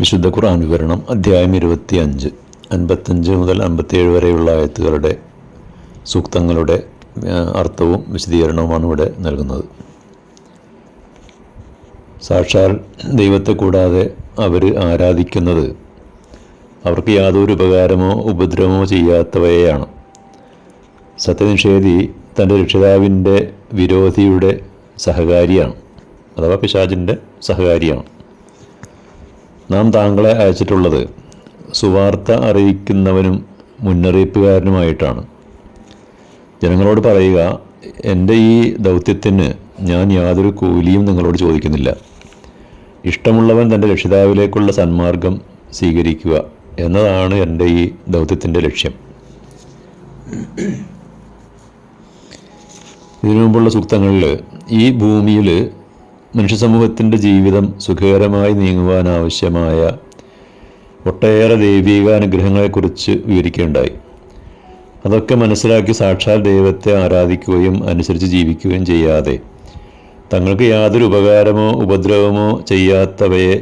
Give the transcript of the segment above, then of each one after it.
വിശുദ്ധ ഖുർആൻ വിവരണം അധ്യായം ഇരുപത്തി അഞ്ച് അൻപത്തഞ്ച് മുതൽ അൻപത്തിയേഴ് വരെയുള്ള ആയത്തുകളുടെ സൂക്തങ്ങളുടെ അർത്ഥവും വിശദീകരണവുമാണ് ഇവിടെ നൽകുന്നത്. സാക്ഷാൽ ദൈവത്തെ കൂടാതെ അവർ ആരാധിക്കുന്നത് അവർക്ക് യാതൊരു ഉപകാരമോ ഉപദ്രവമോ ചെയ്യാത്തവയാണ് സത്യനിഷേധി തന്റെ രക്ഷിതാവിന്റെ വിരോധിയുടെ സഹകാരിയാണ് അഥവാ പിശാചിന്റെ സഹകാരിയാണ്. നാം താങ്കളെ അയച്ചിട്ടുള്ളത് സുവാർത്ത അറിയിക്കുന്നവനും മുന്നറിയിപ്പുകാരനുമായിട്ടാണ്. ജനങ്ങളോട് പറയുക എന്റെ ഈ ദൗത്യത്തിന് ഞാൻ യാതൊരു കൂലിയും നിങ്ങളോട് ചോദിക്കുന്നില്ല. ഇഷ്ടമുള്ളവൻ തന്റെ രക്ഷിതാവിലേക്കുള്ള സന്മാർഗം സ്വീകരിക്കുക എന്നതാണ് എന്റെ ഈ ദൗത്യത്തിന്റെ ലക്ഷ്യം. ഇതിനു മുമ്പുള്ള സൂക്തങ്ങളിൽ ഈ ഭൂമിയിൽ മനുഷ്യ സമൂഹത്തിന്റെ ജീവിതം സുഖകരമായി നീങ്ങുവാനാവശ്യമായ ഒട്ടേറെ ദൈവിക അനുഗ്രഹങ്ങളെക്കുറിച്ച് വിവരിക്കുകയുണ്ടായി. അതൊക്കെ മനസ്സിലാക്കി സാക്ഷാൽ ദൈവത്തെ ആരാധിക്കുകയും അനുസരിച്ച് ജീവിക്കുകയും ചെയ്യാതെ തങ്ങൾക്ക് യാതൊരു ഉപകാരമോ ഉപദ്രവമോ ചെയ്യാത്തവയെ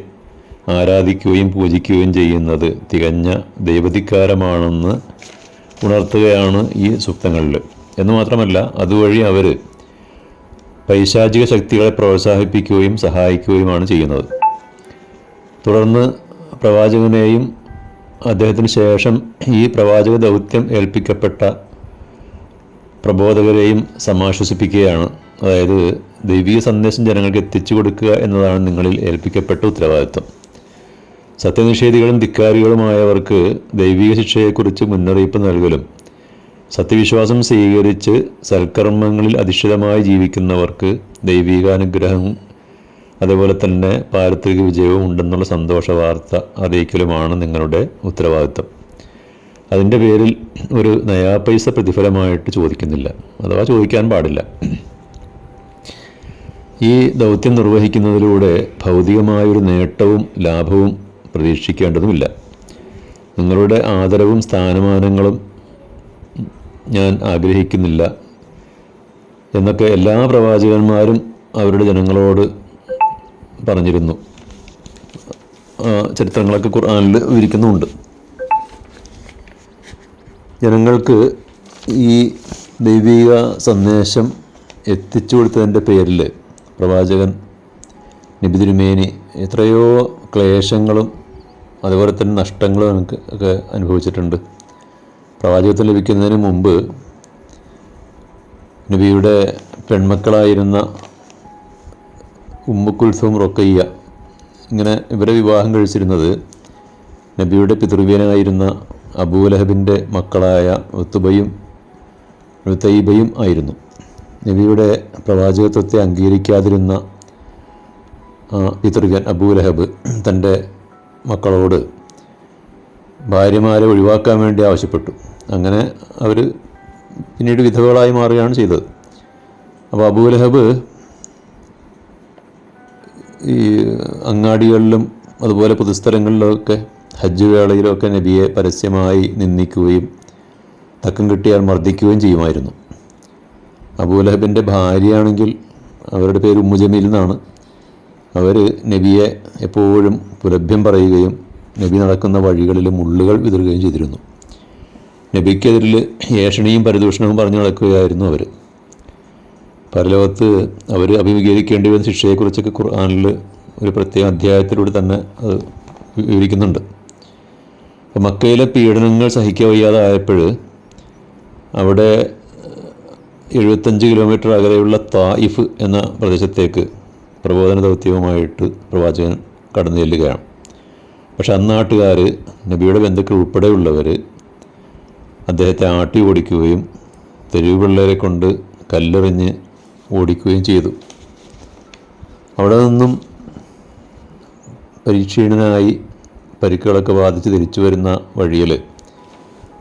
ആരാധിക്കുകയും പൂജിക്കുകയും ചെയ്യുന്നത് തികഞ്ഞ ദൈവധിക്കാരമാണെന്ന് ഉണർത്തുകയാണ് ഈ സൂക്തങ്ങളിൽ. എന്ന് മാത്രമല്ല അതുവഴി അവർ പൈശാചിക ശക്തികളെ പ്രോത്സാഹിപ്പിക്കുകയും സഹായിക്കുകയുമാണ് ചെയ്യുന്നത്. തുടർന്ന് പ്രവാചകനെയും അദ്ദേഹത്തിന് ശേഷം ഈ പ്രവാചക ദൗത്യം ഏൽപ്പിക്കപ്പെട്ട പ്രബോധകരെയും സമാശ്വസിപ്പിക്കുകയാണ്. അതായത് ദൈവീയ സന്ദേശം ജനങ്ങൾക്ക് എത്തിച്ചു കൊടുക്കുക എന്നതാണ് നിങ്ങളിൽ ഏൽപ്പിക്കപ്പെട്ട ഉത്തരവാദിത്വം. സത്യനിഷേധികളും ധിക്കാരികളുമായവർക്ക് ദൈവിക ശിക്ഷയെക്കുറിച്ച് മുന്നറിയിപ്പ് നൽകലും സത്യവിശ്വാസം സ്വീകരിച്ച് സൽക്കർമ്മങ്ങളിൽ അധിഷ്ഠിതമായി ജീവിക്കുന്നവർക്ക് ദൈവികാനുഗ്രഹം അതുപോലെ തന്നെ പാരത്രിക വിജയവും ഉണ്ടെന്നുള്ള സന്തോഷ വാർത്ത അറിയിക്കലുമാണ് നിങ്ങളുടെ ഉത്തരവാദിത്തം അതിന്റെ പേരിൽ ഒരു നയാ പൈസ പ്രതിഫലമായിട്ട് ചോദിക്കുന്നില്ല. അഥവാ ചോദിക്കാൻ പാടില്ല. ഈ ദൗത്യം നിർവഹിക്കുന്നതിലൂടെ ഭൗതികമായൊരു നേട്ടവും ലാഭവും പ്രതീക്ഷിക്കേണ്ടതുമില്ല. നിങ്ങളുടെ ആദരവും സ്ഥാനമാനങ്ങളും ഞാൻ ആഗ്രഹിക്കുന്നില്ല എന്നൊക്കെ എല്ലാ പ്രവാചകന്മാരും അവരുടെ ജനങ്ങളോട് പറഞ്ഞിരുന്നു. ചരിത്രങ്ങളൊക്കെ ഖുർആാനിൽ വിവരിക്കുന്നുമുണ്ട് ജനങ്ങൾക്ക് ഈ ദൈവിക സന്ദേശം എത്തിച്ചു കൊടുത്തതിന്റെ പേരിൽ പ്രവാചകൻ നബി തിരുമേനി എത്രയോ ക്ലേശങ്ങളും അതുപോലെ തന്നെ നഷ്ടങ്ങളും നമുക്ക് ഒക്കെ അനുഭവിച്ചിട്ടുണ്ട്. പ്രവാചകത്വം ലഭിക്കുന്നതിന് മുമ്പ് നബിയുടെ പെൺമക്കളായിരുന്ന ഉമ്മുക്കുൽസും റൊക്കയ്യ ഇങ്ങനെ ഇവരെ വിവാഹം കഴിച്ചിരുന്നത് നബിയുടെ പിതൃവ്യനായിരുന്ന അബൂലഹബിന്റെ മക്കളായ ഉത്തുബയും ഋതൈബയും ആയിരുന്നു. നബിയുടെ പ്രവാചകത്വത്തെ അംഗീകരിക്കാതിരുന്ന പിതൃവ്യൻ അബൂലഹബ് തന്റെ മക്കളോട് ഭാര്യമാരെ ഒഴിവാക്കാൻ വേണ്ടി ആവശ്യപ്പെട്ടു. അങ്ങനെ അവർ പിന്നീട് വിധവകളായി മാറുകയാണ് ചെയ്തത്. അപ്പോൾ അബൂലഹബ് ഈ അങ്ങാടികളിലും അതുപോലെ പൊതുസ്ഥലങ്ങളിലൊക്കെ ഹജ്ജ് വേളയിലൊക്കെ നബിയെ പരസ്യമായി നിന്ദിക്കുകയും തക്കം കിട്ടിയാൽ മർദ്ദിക്കുകയും ചെയ്യുമായിരുന്നു. അബൂലഹബിന്റെ ഭാര്യയാണെങ്കിൽ അവരുടെ പേര് ഉമ്മുജമീൽ എന്നാണ്. അവർ നബിയെ എപ്പോഴും പുലഭ്യം പറയുകയും നബി നടക്കുന്ന വഴികളിൽ മുള്ളുകൾ വിതറുകയും ചെയ്തിരുന്നു. നബിക്കെതിരിൽ ഏഷണിയും പരിദൂഷണവും പറഞ്ഞു നടക്കുകയായിരുന്നു അവർ പരലോകത്ത് അവർ അഭിമുഖീകരിക്കേണ്ടി വരുന്ന ശിക്ഷയെക്കുറിച്ചൊക്കെ ഖുർആാനിൽ ഒരു പ്രത്യേക അധ്യായത്തിലൂടെ തന്നെ അത് വിവരിക്കുന്നുണ്ട്. അപ്പോൾ മക്കയിലെ പീഡനങ്ങൾ സഹിക്കാൻ വയ്യാതായപ്പോൾ അവിടെ എഴുപത്തഞ്ച് കിലോമീറ്റർ അകലെയുള്ള തായിഫ് എന്ന പ്രദേശത്തേക്ക് പ്രബോധന ദൗത്യവുമായിട്ട് പ്രവാചകൻ കടന്നു ചെല്ലുകയാണ്. പക്ഷെ അന്നാട്ടുകാർ നബിയുടെ ബന്ധുക്കൾ ഉൾപ്പെടെയുള്ളവർ അദ്ദേഹത്തെ ആട്ടി ഓടിക്കുകയും തെരുവ് പിള്ളേരെ കൊണ്ട് കല്ലെറിഞ്ഞ് ഓടിക്കുകയും ചെയ്തു. അവിടെ നിന്നും പരീക്ഷീണനായി പരിക്കുകളൊക്കെ ബാധിച്ച് തിരിച്ചു വരുന്ന വഴിയിൽ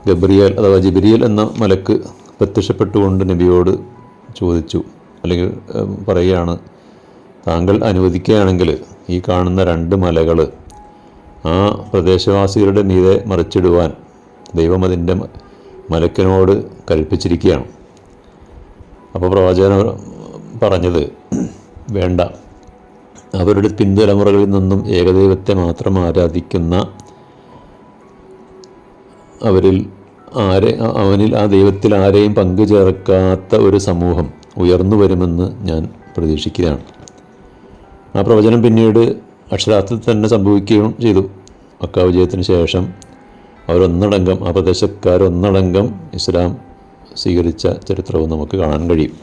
ഗബ്രിയൽ അഥവാ ജിബിരിയൽ എന്ന മലക്ക് പ്രത്യക്ഷപ്പെട്ടുകൊണ്ട് നബിയോട് ചോദിച്ചു. അല്ലെങ്കിൽ പറയുകയാണ് താങ്കൾ അനുവദിക്കുകയാണെങ്കിൽ ഈ കാണുന്ന രണ്ട് മലകൾ ആ പ്രദേശവാസികളുടെ മീതെ മറിച്ചിടുവാൻ ദൈവം അതിന്റെ മലക്കനോട് കൽപ്പിച്ചിരിക്കുകയാണ്. അപ്പോൾ പ്രവാചകൻ പറഞ്ഞത് വേണ്ട. അവരുടെ പിൻതലമുറകളിൽ നിന്നും ഏകദൈവത്തെ മാത്രം ആരാധിക്കുന്ന അവരിൽ ആരെ അവനിൽ ആ ദൈവത്തിൽ ആരെയും പങ്കുചേർക്കാത്ത ഒരു സമൂഹം ഉയർന്നു വരുമെന്ന് ഞാൻ പ്രതീക്ഷിക്കുകയാണ്. ആ പ്രവചനം പിന്നീട് അക്ഷരാർത്ഥത്തിൽ തന്നെ സംഭവിക്കുകയും ചെയ്തു. മക്ക വിജയത്തിന് ശേഷം അവരൊന്നടങ്കം ആ പ്രദേശക്കാരൊന്നടങ്കം ഇസ്ലാം സ്വീകരിച്ച ചരിത്രവും നമുക്ക് കാണാൻ കഴിയും.